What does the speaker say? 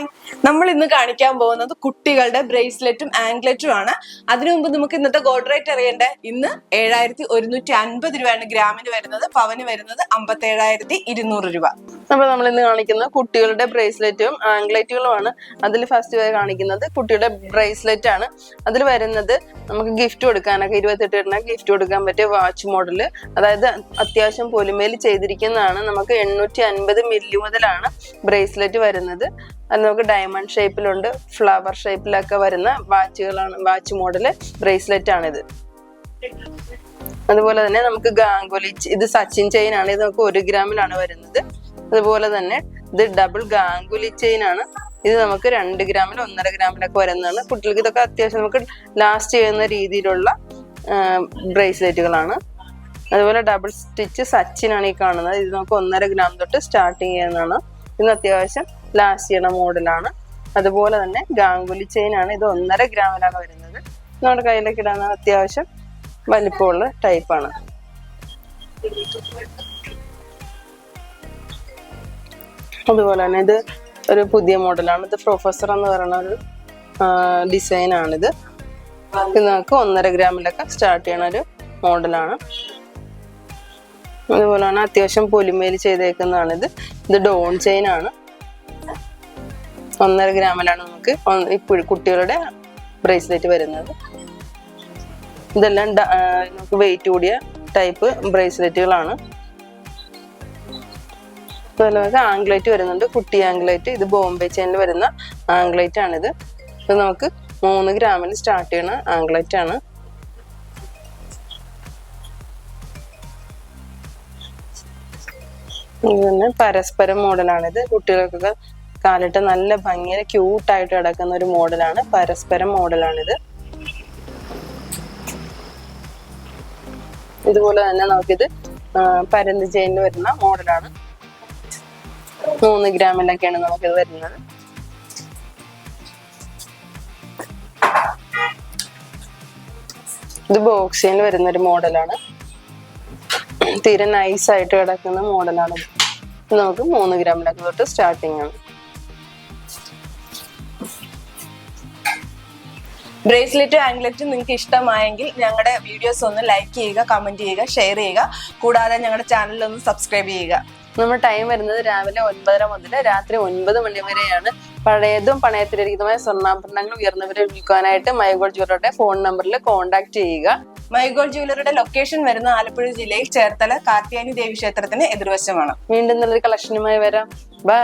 Hi നമ്മൾ ഇന്ന് കാണിക്കാൻ പോകുന്നത് കുട്ടികളുടെ ബ്രേസ്ലെറ്റും ആംഗ്ലറ്റും ആണ്. അതിനു മുമ്പ് നമുക്ക് ഇന്നത്തെ ഗോൾഡ് റേറ്റ് അറിയണ്ടേ? ഇന്ന് ഏഴായിരത്തി ഒരുന്നൂറ്റി അൻപത് രൂപയാണ് ഗ്രാമിന് വരുന്നത്. പവന് വരുന്നത് അമ്പത്തി ഏഴായിരത്തി ഇരുന്നൂറ് രൂപ. അപ്പൊ നമ്മൾ ഇന്ന് കാണിക്കുന്നത് കുട്ടികളുടെ ബ്രേസ്ലെറ്റും ആംഗ്ലറ്റുകളുമാണ് അതിൽ ഫസ്റ്റ് കാണിക്കുന്നത് കുട്ടിയുടെ ബ്രേസ്ലെറ്റ് ആണ്. അതിൽ വരുന്നത് നമുക്ക് ഗിഫ്റ്റ് കൊടുക്കാനൊക്കെ ഇരുപത്തെട്ട് വരുന്ന ഗിഫ്റ്റ് കൊടുക്കാൻ പറ്റിയ വാച്ച് മോഡൽ അതായത് അത്യാവശ്യം പൊലിമേൽ ചെയ്തിരിക്കുന്നതാണ്. നമുക്ക് എണ്ണൂറ്റി അൻപത് മില്ലി മുതലാണ് ബ്രേസ്ലെറ്റ് വരുന്നത്. അത് നമുക്ക് ഡയമണ്ട് ഷേപ്പിലുണ്ട് ഫ്ലവർ ഷേപ്പിലൊക്കെ വരുന്ന വാച്ചുകളാണ് വാച്ച് മോഡൽ ബ്രേസ്ലെറ്റ് ആണിത്. അതുപോലെ തന്നെ നമുക്ക് ഗാംഗുലി ഇത് സച്ചിൻ ചെയിൻ ആണ്. ഇത് നമുക്ക് ഒരു ഗ്രാമിലാണ് വരുന്നത്. അതുപോലെ തന്നെ ഇത് ഡബിൾ ഗാംഗുലി ചെയിൻ ആണ്. ഇത് നമുക്ക് രണ്ട് ഗ്രാമിൽ ഒന്നര ഗ്രാമിലൊക്കെ വരുന്നതാണ്. കുട്ടികൾക്ക് ഇതൊക്കെ അത്യാവശ്യം നമുക്ക് ലാസ്റ്റ് ചെയ്യുന്ന രീതിയിലുള്ള ബ്രേസ്ലെറ്റുകളാണ് അതുപോലെ ഡബിൾ സ്റ്റിച്ച് സച്ചിനാണ് ഈ കാണുന്നത്. ഇത് നമുക്ക് ഒന്നര ഗ്രാം തൊട്ട് സ്റ്റാർട്ടിങ് ചെയ്യുന്നതാണ്. ഇത് അത്യാവശ്യം ചെയ്യണ മോഡലാണ്. അതുപോലെ തന്നെ ഗാംഗുലി ചെയിൻ ആണ്. ഇത് ഒന്നര ഗ്രാമിലാണ് വരുന്നത്. നമ്മുടെ കയ്യിലേക്ക് ഇടാൻ അത്യാവശ്യം വലിപ്പമുള്ള ടൈപ്പാണ് അതുപോലെ തന്നെ ഇത് ഒരു പുതിയ മോഡലാണ്. ഇത് പ്രൊഫസർ എന്ന് പറയുന്ന ഒരു ഡിസൈൻ ആണിത്. ഇത് നമുക്ക് ഒന്നര ഗ്രാമിലൊക്കെ സ്റ്റാർട്ട് ചെയ്യണ ഒരു മോഡലാണ്. അതുപോലെ തന്നെ അത്യാവശ്യം പൊലിമേൽ ചെയ്തേക്കുന്നതാണിത്. ഇത് ഡോൺ ചെയിൻ ആണ്. ഒന്നര ഗ്രാമിലാണ് നമുക്ക് ഒന്ന് കുട്ടികളുടെ ബ്രേസ്ലെറ്റ് വരുന്നത്. ഇതെല്ലാം നമുക്ക് വെയിറ്റ് കൂടിയ ടൈപ്പ് ബ്രേസ്ലെറ്റുകളാണ് അതുപോലെ ആംഗ്ലേറ്റ് വരുന്നുണ്ട്. കുട്ടി ആംഗ്ലേറ്റ് ഇത് ബോംബെ ചെയിനിൽ വരുന്ന ആംഗ്ലേറ്റ് ആണിത്. ഇത് നമുക്ക് മൂന്ന് ഗ്രാമിൽ സ്റ്റാർട്ട് ചെയ്യണ ആംഗ്ലേറ്റ് ആണ്. പരസ്പരം മോഡലാണിത് കുട്ടികൾക്കൊക്കെ കാലിട്ട് നല്ല ഭംഗിയെ ക്യൂട്ട് ആയിട്ട് കിടക്കുന്ന ഒരു മോഡലാണ്. പരസ്പരം മോഡലാണിത്. ഇതുപോലെ തന്നെ നമുക്കിത് പരന്ത് ചെയിനിൽ വരുന്ന മോഡലാണ്. മൂന്ന് ഗ്രാമിലൊക്കെയാണ് നമുക്കിത് വരുന്നത്. ഇത് ബോക്സിന് വരുന്ന ഒരു മോഡലാണ്. തീരെ നൈസ് ആയിട്ട് കിടക്കുന്ന മോഡലാണ്. നമുക്ക് മൂന്ന് ഗ്രാമിലൊക്കെ തൊട്ട് സ്റ്റാർട്ടിങ് ആണ്. ബ്രേസ്ലെറ്റും ആംഗ്ലറ്റും നിങ്ങൾക്ക് ഇഷ്ടമായെങ്കിൽ ഞങ്ങളുടെ വീഡിയോസ് ഒന്ന് ലൈക്ക് ചെയ്യുക കമന്റ് ചെയ്യുക ഷെയർ ചെയ്യുക. കൂടാതെ ഞങ്ങളുടെ ഒന്ന് സബ്സ്ക്രൈബ് ചെയ്യുക. നമ്മുടെ ടൈം വരുന്നത് രാവിലെ ഒൻപതര മുതൽ രാത്രി ഒൻപത് മണി വരെയാണ്. പഴയതും പണയത്തിലിരിക്കുന്നതുമായ സ്വർണാഭരണങ്ങൾ ഉയർന്നവരെ വിൽക്കാനായിട്ട് മൈഗോൾ ജ്വല്ലറുടെ ഫോൺ നമ്പറിൽ കോൺടാക്ട് ചെയ്യുക. മൈഗോൾ ജ്വല്ലറുടെ ലൊക്കേഷൻ വരുന്ന ആലപ്പുഴ ജില്ലയിൽ ചേർത്തല കാർത്തിയാനി ദേവി ക്ഷേത്രത്തിന് എതിർവശമാണ്. വീണ്ടും നല്ലൊരു കളക്ഷനുമായി വരാം. ബൈ.